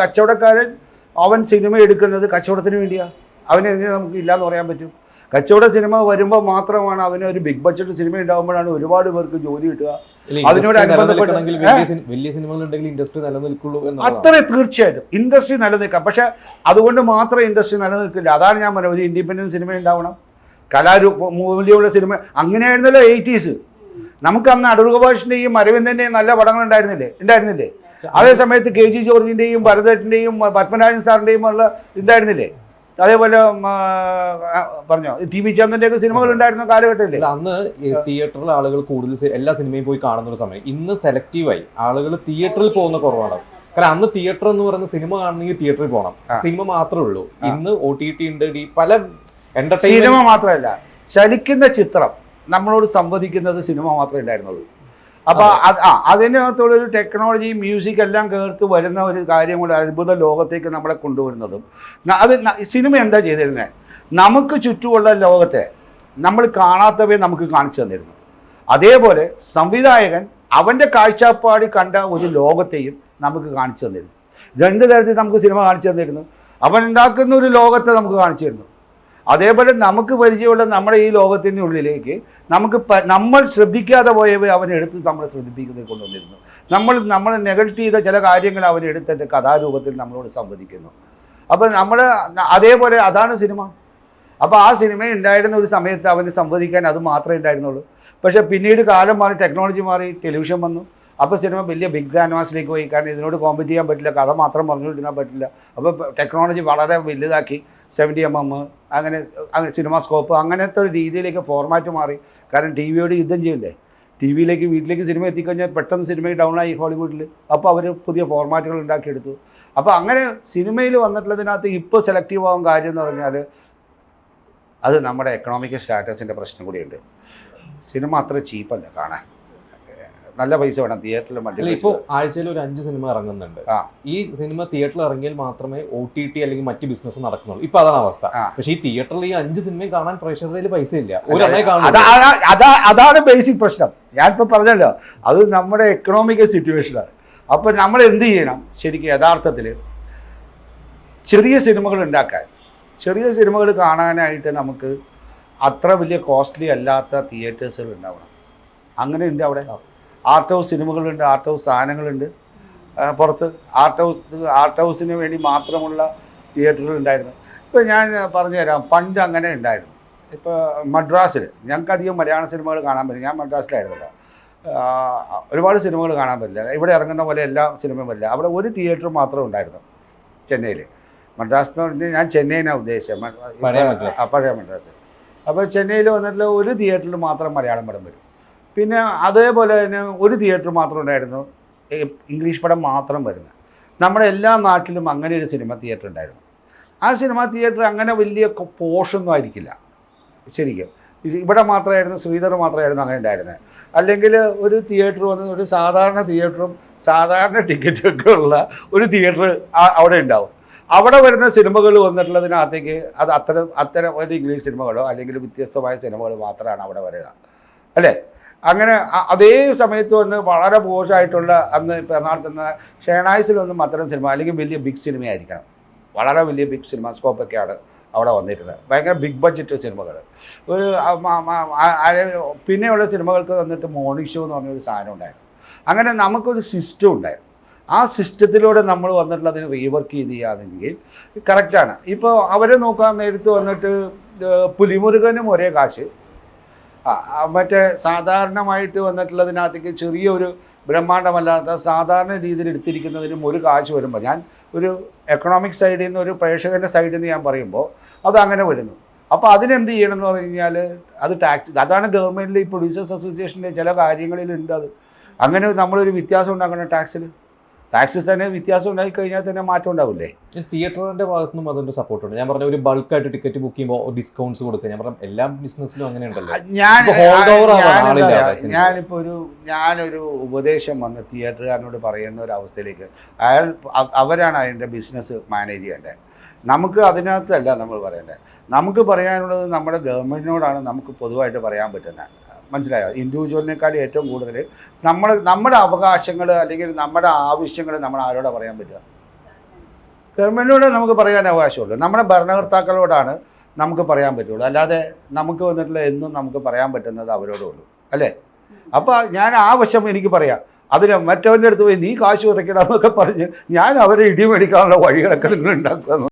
കച്ചവടക്കാരൻ അവൻ സിനിമ എടുക്കുന്നത് കച്ചവടത്തിന് വേണ്ടിയാണ് അവനെ എങ്ങനെ നമുക്ക് ഇല്ലാന്ന് പറയാൻ പറ്റും? കച്ചവട സിനിമ വരുമ്പോൾ മാത്രമാണ് അവന് ഒരു ബിഗ് ബഡ്ജറ്റ് സിനിമ ഉണ്ടാകുമ്പോഴാണ് ഒരുപാട് പേർക്ക് ജോലി കിട്ടുക. അതിനോട് വലിയ ഇൻഡസ്ട്രി നിലനിൽക്കുള്ളൂ അത്ര തീർച്ചയായിട്ടും. ഇൻഡസ്ട്രി നിലനിൽക്കാം. പക്ഷെ അതുകൊണ്ട് മാത്രം ഇൻഡസ്ട്രി നിലനിൽക്കില്ല. അതാണ് ഞാൻ പറഞ്ഞത്. ഒരു ഇൻഡിപെൻഡന്റ് സിനിമ ഉണ്ടാവണം. കലാരൂപ മൂല്യമുള്ള സിനിമ. അങ്ങനെയായിരുന്നല്ലോ എയ്റ്റീസ് നമുക്ക് അന്ന് അടൂർ ഗോപാഷിന്റെയും അരവിന്ദന്റെയും നല്ല പടങ്ങൾ ഉണ്ടായിരുന്നില്ലേ? ഉണ്ടായിരുന്നില്ലേ? അതേ സമയത്ത് കെ ജി ജോർജിന്റെയും ഭരതേട്ടന്റെയും പത്മനാഭൻ സാറിന്റെയും ഉള്ള ഉണ്ടായിരുന്നില്ലേ അതേപോലെ പറഞ്ഞോ ടി വി ചന്ദ്രന്റെയൊക്കെ സിനിമകൾ ഉണ്ടായിരുന്ന കാലഘട്ടമില്ലേ അന്ന് തിയേറ്ററിൽ ആളുകൾ കൂടുതൽ എല്ലാ സിനിമയും പോയി കാണുന്ന ഒരു സമയം. ഇന്ന് സെലക്റ്റീവായി. ആളുകൾ തിയേറ്ററിൽ പോകുന്ന കുറവാണ്. കാരണം അന്ന് തിയേറ്റർ എന്ന് പറയുന്ന സിനിമ കാണണമെങ്കിൽ തിയേറ്ററിൽ പോകണം. സിനിമ മാത്രമേ ഉള്ളൂ. ഇന്ന് ഒ ടി ടി ഉണ്ട് പല പല സിനിമ മാത്രമല്ല ചലിക്കുന്ന ചിത്രം നമ്മളോട് സംവദിക്കുന്നത് സിനിമ മാത്രമേ ഉണ്ടായിരുന്നുള്ളൂ. അപ്പൊ അതിനകത്തുള്ള ഒരു ടെക്നോളജി മ്യൂസിക് എല്ലാം കേർത്ത് വരുന്ന ഒരു കാര്യം കൂടെ അത്ഭുത ലോകത്തേക്ക് നമ്മളെ കൊണ്ടുവരുന്നതും. അത് സിനിമ എന്താ ചെയ്തിരുന്നത് നമുക്ക് ചുറ്റുമുള്ള ലോകത്തെ നമ്മൾ കാണാത്തവയെ നമുക്ക് കാണിച്ചു തന്നിരുന്നു. അതേപോലെ സംവിധായകൻ അവന്റെ കാഴ്ചപ്പാട് കണ്ട ഒരു ലോകത്തെയും നമുക്ക് കാണിച്ചു തന്നിരുന്നു. രണ്ട് തരത്തിൽ നമുക്ക് സിനിമ കാണിച്ചു തന്നിരുന്നു. അവൻ ഉണ്ടാക്കുന്ന ഒരു ലോകത്തെ നമുക്ക് കാണിച്ചു തരുന്നു അതേപോലെ നമുക്ക് പരിചയമുള്ള നമ്മുടെ ഈ ലോകത്തിന്റെ ഉള്ളിലേക്ക് നമുക്ക് നമ്മൾ ശ്രദ്ധിക്കാതെ പോയവ അവനെടുത്ത് നമ്മളെ ശ്രദ്ധിപ്പിക്കുന്നത് കൊണ്ടുവന്നിരുന്നു. നമ്മൾ നമ്മൾ നെഗറ്റ് ചെയ്ത ചില കാര്യങ്ങൾ അവൻ എടുത്തിട്ട് കഥാരൂപത്തിൽ നമ്മളോട് സംവദിക്കുന്നു. അപ്പോൾ നമ്മൾ അതേപോലെ അതാണ് സിനിമ. അപ്പോൾ ആ സിനിമ ഉണ്ടായിരുന്ന ഒരു സമയത്ത് അവന് സംവദിക്കാൻ അത് മാത്രമേ ഉണ്ടായിരുന്നുള്ളൂ. പക്ഷേ പിന്നീട് കാലം മാറി ടെക്നോളജി മാറി ടെലിവിഷൻ വന്നു. അപ്പോൾ സിനിമ വലിയ ബിഗ് ക്യാൻവാസിലേക്ക് പോയി. കാരണം ഇതിനോട് കോമ്പറ്റ് ചെയ്യാൻ പറ്റില്ല. കഥ മാത്രം പറഞ്ഞുകൊണ്ടിരുന്നാൽ പറ്റില്ല. അപ്പോൾ ടെക്നോളജി വളരെ വലുതാക്കി. സെവന്റി എം എം അങ്ങനെ അങ്ങനെ സിനിമാ സ്കോപ്പ് അങ്ങനത്തെ ഒരു രീതിയിലേക്ക് ഫോർമാറ്റ് മാറി. കാരണം ടി വിയോട് യുദ്ധം ചെയ്യില്ലേ? ടി വിയിലേക്ക് വീട്ടിലേക്ക് സിനിമ എത്തിക്കഴിഞ്ഞാൽ പെട്ടെന്ന് സിനിമ ഡൗൺ ആയി ഹോളിവുഡിൽ അപ്പോൾ അവർ പുതിയ ഫോർമാറ്റുകൾ ഉണ്ടാക്കിയെടുത്തു. അപ്പോൾ അങ്ങനെ സിനിമയിൽ വന്നിട്ടുള്ളതിനകത്ത് ഇപ്പോൾ സെലക്റ്റീവ് ആവാൻ കാര്യം എന്ന് പറഞ്ഞാൽ അത് നമ്മുടെ എക്കണോമിക് സ്റ്റാറ്റസിന്റെ പ്രശ്നം കൂടിയുണ്ട്. സിനിമ അത്ര ചീപ്പല്ല കാണാൻ. നല്ല പൈസ വേണം തിയേറ്ററിൽ മറ്റേ ഇപ്പോ ആഴ്ചയിൽ ഒരു അഞ്ച് സിനിമ ഇറങ്ങുന്നുണ്ട്. ഈ സിനിമ തിയേറ്ററിൽ ഇറങ്ങിയാൽ മാത്രമേ ഒ ടി ടി അല്ലെങ്കിൽ മറ്റ് ബിസിനസ് നടക്കുന്നുള്ളൂ. ഇപ്പൊ അതാണ് അവസ്ഥ. പക്ഷേ ഈ തിയേറ്ററിൽ ഈ അഞ്ച് സിനിമയും കാണാൻ പ്രേക്ഷകരുടെ പൈസ ഇല്ല. അതാണ് ബേസിക് പ്രശ്നം. ഞാനിപ്പോൾ പറഞ്ഞല്ലോ അത് നമ്മുടെ എക്കണോമിക്കൽ സിറ്റുവേഷനാണ് അപ്പോൾ നമ്മൾ എന്ത് ചെയ്യണം? ശരിക്കും യഥാർത്ഥത്തിൽ ചെറിയ സിനിമകൾ ഉണ്ടാക്കാൻ ചെറിയ സിനിമകൾ കാണാനായിട്ട് നമുക്ക് അത്ര വലിയ കോസ്റ്റ്ലി അല്ലാത്ത തിയേറ്റേഴ്സുകൾ ഉണ്ടാവണം. അങ്ങനെ ഉണ്ട് അവിടെ? ആർട്ട് ഹൗസ് സിനിമകളുണ്ട് ആർട്ട് ഹൗസ് സാധനങ്ങളുണ്ട്. പുറത്ത് ആർട്ട് ഹൗസ് ആർട്ട് ഹൗസിന് വേണ്ടി മാത്രമുള്ള തിയേറ്ററുകൾ ഉണ്ടായിരുന്നു ഇപ്പോൾ ഞാൻ പറഞ്ഞുതരാം പണ്ട് അങ്ങനെ ഉണ്ടായിരുന്നു. ഇപ്പോൾ മദ്രാസിൽ ഞങ്ങൾക്കധികം മലയാള സിനിമകൾ കാണാൻ പറ്റില്ല. ഞാൻ മദ്രാസിലായിരുന്നല്ലോ. ഒരുപാട് സിനിമകൾ കാണാൻ പറ്റില്ല. ഇവിടെ ഇറങ്ങുന്ന പോലെ എല്ലാ സിനിമയും പറ്റില്ല. അവിടെ ഒരു തിയേറ്റർ മാത്രമേ ഉണ്ടായിരുന്നു ചെന്നൈയിൽ മദ്രാസ് എന്ന് പറഞ്ഞാൽ ഞാൻ ചെന്നൈനാണ് ഉദ്ദേശിച്ചത്. പഴയ മദ്രാസ്. അപ്പോൾ ചെന്നൈയിൽ വന്നിട്ടുള്ള ഒരു തിയേറ്ററിൽ മാത്രം മലയാളം പടം വരും. പിന്നെ അതേപോലെ തന്നെ ഒരു തിയേറ്റർ മാത്രം ഉണ്ടായിരുന്നു. ഇംഗ്ലീഷ് പടം മാത്രം വരുന്നത്. നമ്മുടെ എല്ലാ നാട്ടിലും അങ്ങനെ ഒരു സിനിമ തിയേറ്റർ ഉണ്ടായിരുന്നു. ആ സിനിമ തിയേറ്റർ അങ്ങനെ വലിയ പോഷൊന്നും ആയിരിക്കില്ല. ശരിക്കും. ഇവിടെ മാത്രമായിരുന്നു ശ്രീധർ മാത്രമായിരുന്നു അങ്ങനെ ഉണ്ടായിരുന്നത് അല്ലെങ്കിൽ ഒരു തിയേറ്റർ വന്ന് ഒരു സാധാരണ തിയേറ്ററും സാധാരണ ടിക്കറ്റൊക്കെ ഉള്ള ഒരു തിയേറ്റർ അവിടെ ഉണ്ടാവും. അവിടെ വരുന്ന സിനിമകൾ വന്നിട്ടുള്ളതിനകത്തേക്ക് അത് അത്തരം അത്തരം ഒരു ഇംഗ്ലീഷ് സിനിമകളോ അല്ലെങ്കിൽ വ്യത്യസ്തമായ സിനിമകൾ മാത്രമാണ് അവിടെ വരിക. അല്ലേ? അങ്ങനെ അതേ സമയത്ത് വന്ന് വളരെ പോഷായിട്ടുള്ള അന്ന് ഇപ്പോൾ എറണാകുളത്ത് നിന്ന് ഷേണായ്സിലൊന്നും അത്തരം സിനിമ അല്ലെങ്കിൽ വലിയ ബിഗ് സിനിമയായിരിക്കണം വളരെ വലിയ ബിഗ് സിനിമ സ്കോപ്പൊക്കെയാണ് അവിടെ വന്നിരുന്നത്. ഭയങ്കര ബിഗ് ബഡ്ജറ്റ് സിനിമകൾ ഒരു പിന്നെയുള്ള സിനിമകൾക്ക് വന്നിട്ട് മോർണിംഗ് ഷോ എന്ന് പറഞ്ഞൊരു സാധനം ഉണ്ടായിരുന്നു. അങ്ങനെ നമുക്കൊരു സിസ്റ്റം ഉണ്ടായിരുന്നു. ആ സിസ്റ്റത്തിലൂടെ നമ്മൾ വന്നിട്ടുള്ള അതിന് റീവർക്ക് ചെയ്ത് ചെയ്യാതെങ്കിൽ കറക്റ്റാണ് ഇപ്പോൾ അവരെ നോക്കാൻ നേരത്ത് വന്നിട്ട് പുലിമുരുകനും ഒരേ കാശ്. മറ്റേ സാധാരണമായിട്ട് വന്നിട്ടുള്ളതിനകത്തേക്ക് ചെറിയൊരു ബ്രഹ്മാണ്ടമല്ലാത്ത സാധാരണ രീതിയിൽ എടുത്തിരിക്കുന്നതിനും ഒരു കാശ് വരുമ്പോൾ ഞാൻ ഒരു എക്കണോമിക് സൈഡിൽ നിന്ന് ഒരു പ്രേക്ഷകന്റെ സൈഡിൽ നിന്ന് ഞാൻ പറയുമ്പോൾ അത് അങ്ങനെ വരുന്നു. അപ്പോൾ അതിനെന്ത് ചെയ്യണം എന്ന് പറഞ്ഞു കഴിഞ്ഞാൽ അത് ടാക്സ് അതാണ് ഗവൺമെന്റിൽ ഈ പ്രൊഡ്യൂസേഴ്സ് അസോസിയേഷന്റെ ചില കാര്യങ്ങളിലുണ്ട് അത്. അങ്ങനെ നമ്മളൊരു വ്യത്യാസം ഉണ്ടാക്കണം ടാക്സിൽ ടാക്സിൽ തന്നെ വ്യത്യാസം ഉണ്ടായി കഴിഞ്ഞാൽ തന്നെ മാറ്റം ഉണ്ടാവില്ലേ? തിയേറ്ററിന്റെ ഭാഗത്തു നിന്നും അതിന്റെ സപ്പോർട്ട് ഉണ്ട്. ഞാൻ പറഞ്ഞ ഒരു ബൾക്കായിട്ട് ടിക്കറ്റ് ബുക്ക് ചെയ്യുമ്പോൾ ഡിസ്കൗണ്ട്സ് കൊടുക്കുക. ഞാൻ പറഞ്ഞ എല്ലാ ബിസിനസ്സിലും അങ്ങനെ ഉണ്ടല്ലോ. ഞാൻ. ഞാനിപ്പോ ഒരു ഞാനൊരു ഉപദേശം വന്ന് തിയേറ്ററുകാരനോട് പറയുന്ന ഒരു അവസ്ഥയിലേക്ക്. അയാൾ അവരാണ് അതിന്റെ ബിസിനസ് മാനേജ് ചെയ്യേണ്ടത്. നമുക്ക് അതിനകത്തല്ല നമ്മൾ പറയേണ്ടത്. നമുക്ക് പറയാനുള്ളത് നമ്മുടെ ഗവൺമെന്റിനോടാണ് നമുക്ക് പൊതുവായിട്ട് പറയാൻ പറ്റുന്നത്. മനസ്സിലായോ? ഇൻഡിവിജ്വലിനേക്കാൾ ഏറ്റവും കൂടുതൽ നമ്മൾ നമ്മുടെ അവകാശങ്ങൾ അല്ലെങ്കിൽ നമ്മുടെ ആവശ്യങ്ങൾ നമ്മൾ ആരോടാ പറയാൻ പറ്റുക? ഗവൺമെന്റിനോട് നമുക്ക് പറയാൻ അവകാശമുള്ളൂ. നമ്മുടെ ഭരണകർത്താക്കളോടാണ് നമുക്ക് പറയാൻ പറ്റുള്ളൂ. അല്ലാതെ നമുക്ക് വന്നിട്ടുള്ള എന്നും നമുക്ക് പറയാൻ പറ്റുന്നത് അവരോടേ ഉള്ളൂ അല്ലേ? അപ്പോൾ ഞാൻ ആ വശം എനിക്ക് പറയാം. അതിന് മറ്റവന്റെ അടുത്ത് പോയി നീ കാശ് കുറയ്ക്കണം എന്നൊക്കെ പറഞ്ഞ് ഞാൻ അവരെ ഇടിമേടിക്കാനുള്ള വഴികളൊക്കെ നിങ്ങൾ ഉണ്ടാക്കുക